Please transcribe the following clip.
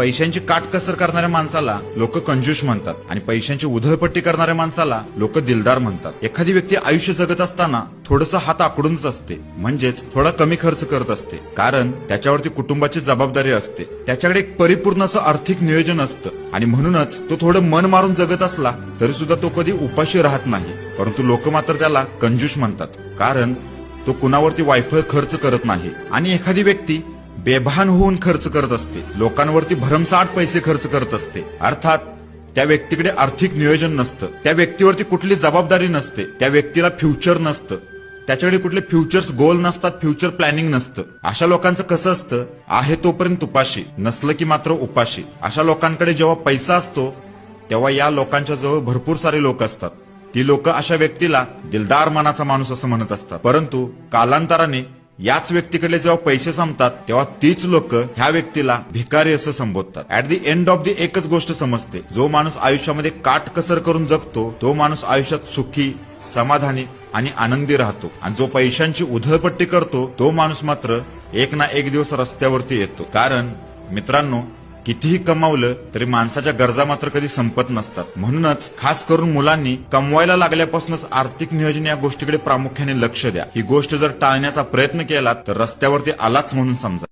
पैशांची काटकसर करणाऱ्या माणसाला लोक कंजूश म्हणतात आणि पैशांची उधळपट्टी करणाऱ्या माणसाला लोक दिलदार म्हणतात. एखादी व्यक्ती आयुष्य जगत असताना थोडस हात आकडूनच असते. म्हणजेच थोडा कमी खर्च करत असते. कारण त्याच्यावरती कुटुंबाची जबाबदारी असते. त्याच्याकडे एक परिपूर्ण असं आर्थिक नियोजन असतं. आणि म्हणूनच तो थोडं मन मारून जगत असला तरी सुद्धा तो कधी उपाशी राहत नाही. परंतु लोक मात्र त्याला कंजूश म्हणतात. कारण तो कुणावरती वायफळ खर्च करत नाही. आणि एखादी व्यक्ती बेभान होऊन खर्च करत असते. लोकांवरती भरमसाठ पैसे खर्च करत असते. अर्थात त्या व्यक्तीकडे आर्थिक नियोजन नसतं. त्या व्यक्तीवरती कुठली जबाबदारी नसते. त्या व्यक्तीला फ्युचर नसतं. त्याच्याकडे कुठले फ्युचर्स गोल नसतात फ्युचर प्लॅनिंग नसतं. अशा लोकांचं कसं असतं? आहे तोपर्यंत उपाशी. नसलं की मात्र उपाशी. अशा लोकांकडे जेव्हा पैसा असतो तेव्हा या लोकांच्या जवळ भरपूर सारे लोक असतात. ती लोक अशा व्यक्तीला दिलदार मनाचा माणूस असं म्हणत असतात. परंतु कालांतराने याच व्यक्तीकडे जेव्हा पैसे संपतात तेव्हा तीच लोक ह्या व्यक्तीला भिकारी असं संबोधतात. At the end of the एकच गोष्ट समजते. जो माणूस आयुष्यामध्ये काटकसर करून जगतो तो माणूस आयुष्यात सुखी समाधानी आणि आनंदी राहतो. आणि जो पैशांची उधळपट्टी करतो तो माणूस मात्र एक ना एक दिवस रस्त्यावरती येतो. कारण मित्रांनो कितीही कमावलं तरी माणसाच्या गरजा मात्र कधी संपत नसतात. म्हणूनच खास करून मुलांनी कमवायला लागल्यापासूनच आर्थिक नियोजन या गोष्टीकडे प्रामुख्याने लक्ष द्या. ही गोष्ट जर टाळण्याचा प्रयत्न केला तर रस्त्यावरती आलाच म्हणून समजा.